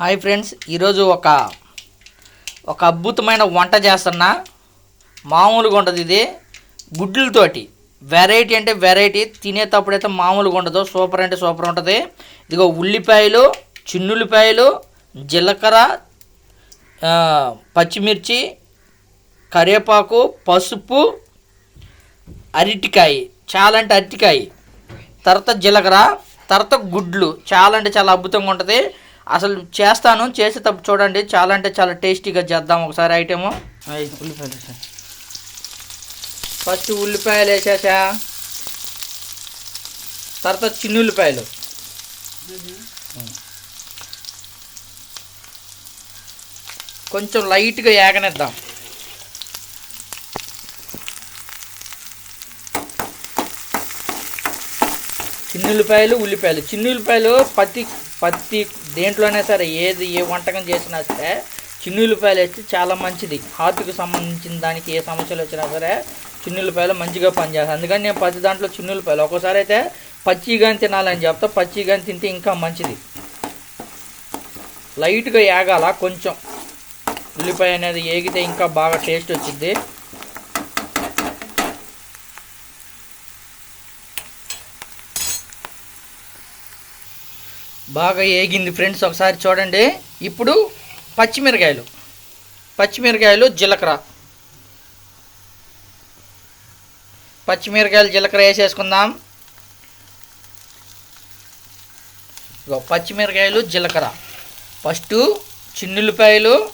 Hi friends ఈరోజు ఒక ఒక అద్భుతమైన వంట చేస్తున్నా. మామూలుగా ఉండదు ఇది. గుడ్లతోటి వెరైటీ అంటే వెరైటీ తినేటప్పుడైతే మామూలుగా ఉండదు. సూపర్ అంటే సూపర్ ఉంటుంది. ఇదిగో ఉల్లిపాయలు చిన్నుల్లిపాయలు జీలకర్ర పచ్చిమిర్చి కరివేపాకు పసుపు అరటికాయ. చాలా అంటే అరటికాయ. తర్వాత జీలకర్ర తర్వాత గుడ్లు. చాలా అంటే చాలా అద్భుతంగా ఉంటుంది. అసలు చేస్తాను చేసేటప్పుడు చూడండి చాలా అంటే చాలా టేస్టీగా చేద్దాం ఒకసారి ఐటెము. ఉల్లిపాయలు వేసా ఫస్ట్ ఉల్లిపాయలు వేసేసా. తర్వాత చిన్న ఉల్లిపాయలు. కొంచెం లైట్గా ఏగనిద్దాం. చిన్నుల్లిపాయలు ఉల్లిపాయలు. చిన్నుల్లిపాయలు ప్రతి ప్రతి దేంట్లోనే సరే ఏది ఏ వంటకం చేసినా సరే చిన్నుల్లిపాయలు వేస్తే చాలా మంచిది. హార్ట్కి సంబంధించిన దానికి ఏ సమస్యలు వచ్చినా సరే చిన్నుల్లిపాయలు మంచిగా పనిచేస్తాయి. అందుకని నేను ప్రతి దాంట్లో చిన్నుల్లిపాయలు. ఒక్కోసారి అయితే పచ్చిగాని తినాలని చెప్తా. పచ్చిగాని తింటే ఇంకా మంచిది. లైట్గా ఏగాల కొంచెం. ఉల్లిపాయ అనేది ఏగితే ఇంకా బాగా టేస్ట్ వచ్చింది బాగా ఏగింది ఫ్రెండ్స్ ఒకసారి చూడండి. ఇప్పుడు పచ్చిమిరకాయలు. పచ్చిమిరకాయలు జీలకర్ర. పచ్చిమిరకాయలు జీలకర్ర వేసేసుకుందాం. ఇగో పచ్చిమిరకాయలు జీలకర్ర. ఫస్ట్ చిన్నుల్లిపాయలు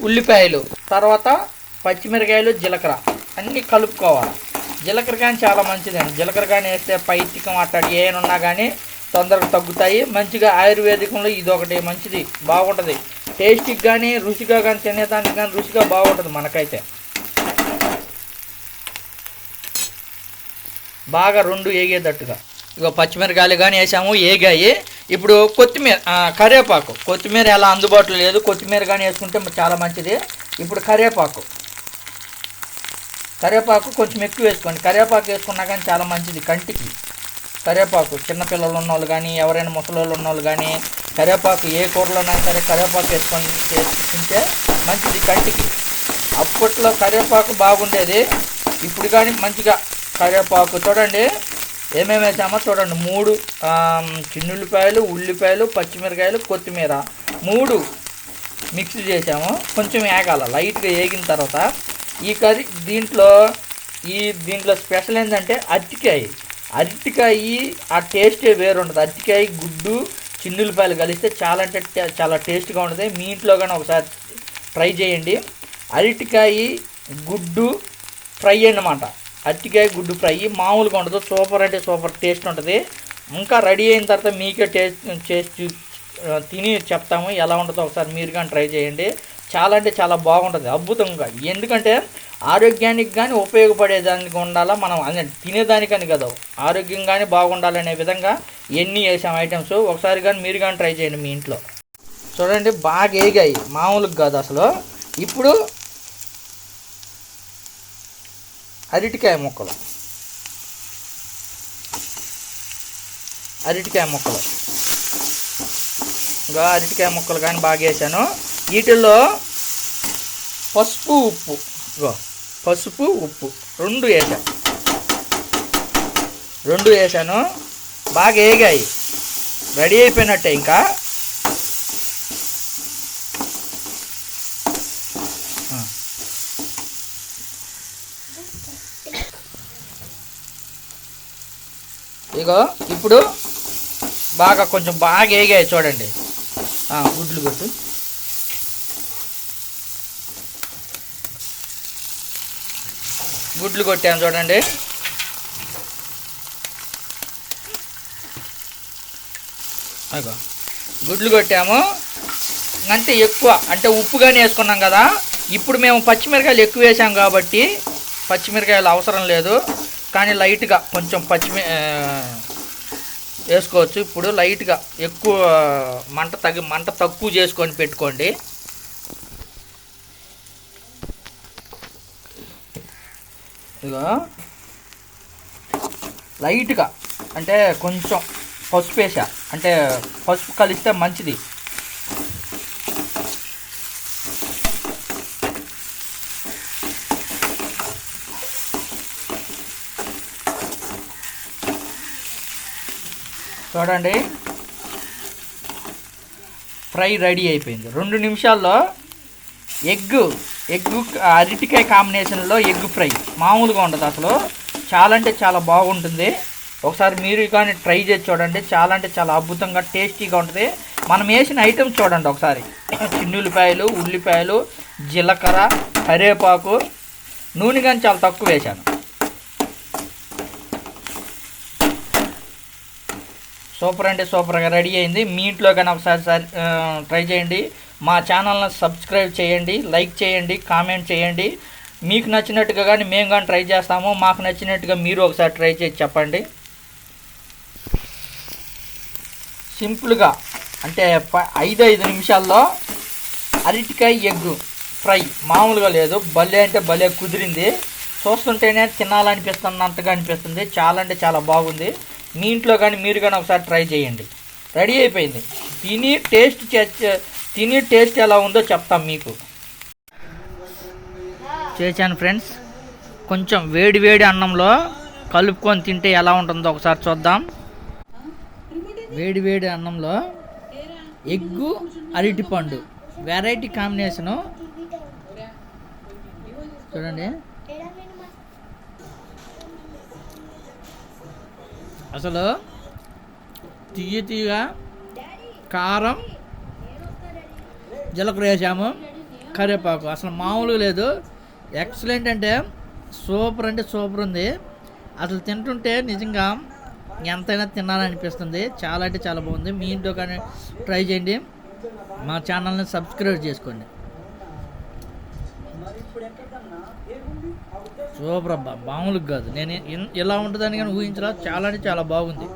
ఉల్లిపాయలు. తర్వాత పచ్చిమిరకాయలు జీలకర్ర. అన్నీ కలుపుకోవాలి. జీలకర్ర కానీ చాలా మంచిదండి. జీలకర్ర కానీ వేస్తే పైతికం అట్టాడు ఏమైనా ఉన్నా కానీ తొందరగా తగ్గుతాయి. మంచిగా ఆయుర్వేదికంలో ఇది ఒకటి మంచిది. బాగుంటుంది. టేస్ట్కి కానీ రుచిగా కానీ తినేదానికి కానీ రుచిగా బాగుంటుంది మనకైతే. బాగా రెండు ఏగేటట్టుగా. ఇగో పచ్చిమిరకాయలు కానీ వేసాము ఏగాయి. ఇప్పుడు కొత్తిమీర కరివేపాకు. కొత్తిమీర ఎలా అందుబాటులో లేదు. కొత్తిమీర కానీ వేసుకుంటే చాలా మంచిది. ఇప్పుడు కరివేపాకు. కరివేపాకు కొంచెం ఎక్కువ వేసుకోండి. కరివేపాకు వేసుకున్నా కానీ చాలా మంచిది కంటికి. కరివేపాకు చిన్నపిల్లలు ఉన్నోళ్ళు కానీ ఎవరైనా ముసలోళ్ళు ఉన్నోళ్ళు కానీ కరివేపాకు ఏ కూరలోనైనా సరే కరివేపాకు వేసుకొని చేసుకుంటే మంచిది కంటికి. అప్పట్లో కరివేపాకు బాగుండేది ఇప్పుడు కానీ మంచిగా కరివేపాకు చూడండి ఏమేమి వేసామో చూడండి. మూడు చిన్నుల్లిపాయలు ఉల్లిపాయలు పచ్చిమిరకాయలు కొత్తిమీర. మూడు మిక్స్ చేసాము. కొంచెం ఏగాల లైట్గా ఏగిన తర్వాత ఈ కర్రీ దీంట్లో ఈ దీంట్లో స్పెషల్ ఏంటంటే అరటికాయ. అరటికాయ ఆ టేస్టే వేరు అరటికాయ గుడ్డు చిన్నులపాయలు కలిస్తే చాలా అంటే చాలా టేస్ట్గా ఉంటుంది. మీ ఇంట్లో కానీ ఒకసారి ట్రై చేయండి. అరటికాయ గుడ్డు ఫ్రై అన్నమాట. అరటికాయ గుడ్డు ఫ్రై మామూలుగా ఉండదు. సూపర్ అంటే సూపర్ టేస్ట్ ఉంటుంది. ఇంకా రెడీ అయిన తర్వాత మీకే టేస్ట్ చేసి తిని చెప్తాము. ఎలా ఉంటుందో ఒకసారి మీరు కానీ ట్రై చేయండి. చాలా అంటే చాలా బాగుంటుంది అద్భుతంగా. ఎందుకంటే ఆరోగ్యానికి కానీ ఉపయోగపడేదానికి ఉండాలా మనం అదే తినేదానికని కదా. ఆరోగ్యం కానీ బాగుండాలనే విధంగా ఎన్ని వేసాం ఐటమ్స్ ఒకసారి కానీ మీరు కానీ ట్రై చేయండి మీ ఇంట్లో. చూడండి బాగా ఏగాయి మామూలుగా కాదు అసలు. ఇప్పుడు అరటికాయ ముక్కలు. అరటికాయ ముక్కలు. ఇంకా అరటికాయ ముక్కలు కానీ బాగా వేసాను. వీటిల్లో పసుపు ఉప్పు. పసుపు ఉప్పు. రెండు వేసాను రెండు వేసాను. బాగా వేగాయి రెడీ అయిపోయినట్టే ఇంకా. ఇగో ఇప్పుడు బాగా కొంచెం బాగా వేగాయి చూడండి. గుడ్లు గుడ్లు గుడ్లు కొట్టాను చూడండి. అగో. గుడ్లు కొట్టాము. అంటే ఎక్కువ అంటే ఉప్పుగానే వేసుకున్నాం కదా. ఇప్పుడు మేము పచ్చిమిరకాయలు ఎక్కువ వేసాం కాబట్టి పచ్చిమిరకాయలు అవసరం లేదు. కానీ లైట్గా కొంచెం పచ్చిమి వేసుకోవచ్చు. ఇప్పుడు లైట్గా ఎక్కువ మంట తగ్గి మంట తక్కువ చేసుకొని పెట్టుకోండి. ఇదిగో. లైట్గా అంటే కొంచెం పసుపు వేసా అంటే పసుపు కలిస్తే మంచిది. చూడండి. ఫ్రై రెడీ అయిపోయింది. రెండు నిమిషాల్లో ఎగ్ ఎగ్ అరటికాయ కాంబినేషన్లో ఎగ్ ఫ్రై. మామూలుగా ఉండదు అసలు. చాలా అంటే చాలా బాగుంటుంది. ఒకసారి మీరు కానీ ట్రై చేసి చూడండి. చాలా అంటే చాలా అద్భుతంగా టేస్టీగా ఉంటుంది. మనం వేసిన ఐటమ్స్ చూడండి ఒకసారి. చిన్నుల్లిపాయలు ఉల్లిపాయలు జీలకర్ర కరివేపాకు. నూనె కానీ చాలా తక్కువ వేశాను. సూపర్ అంటే సూపర్గా రెడీ అయింది. మీ ఇంట్లో కానీ ఒకసారి ట్రై చేయండి. మా ఛానల్ని సబ్స్క్రైబ్ చేయండి లైక్ చేయండి కామెంట్ చేయండి. మీకు నచ్చినట్టుగా కానీ మేము కానీ ట్రై చేస్తాము. మాకు నచ్చినట్టుగా మీరు ఒకసారి ట్రై చేసి చెప్పండి. సింపుల్గా అంటే ప- ఐదు ఐదు నిమిషాల్లో అరటికాయ ఎగ్ ఫ్రై. మామూలుగా లేదు. భలే అంటే భలే కుదిరింది. చూస్తుంటేనే తినాలనిపిస్తున్నంతగా అనిపిస్తుంది. చాలా అంటే చాలా బాగుంది. మీ ఇంట్లో కానీ మీరు కానీ ఒకసారి ట్రై చేయండి. రెడీ అయిపోయింది. తిని టేస్ట్ చే- తిని టేస్ట్ ఎలా ఉందో చెప్తాం మీకు. చేశాను ఫ్రెండ్స్. కొంచెం వేడి వేడి అన్నంలో కలుపుకొని తింటే ఎలా ఉంటుందో ఒకసారి చూద్దాం. వేడి వేడి అన్నంలో ఎగ్గు అరటిపండు వెరైటీ కాంబినేషను. చూడండి. అసలు తీయ తీయగా కారం జీలకర్ర వేసాము కరివేపాకు. అసలు మామూలుగా లేదు. ఎక్సలెంట్ అంటే సూపర్ అంటే సూపర్ ఉంది. అసలు తింటుంటే నిజంగా ఎంతైనా తినాలనిపిస్తుంది చాలా అంటే చాలా బాగుంది. మీ ఇంట్లో కానీ ట్రై చేయండి. మా ఛానల్ని సబ్స్క్రైబ్ చేసుకోండి. సూపర్ అబ్బా. మామూలుగా కాదు. నేను ఇలా ఉంటుందని కానీ ఊహించలా. చాలా అంటే చాలా బాగుంది.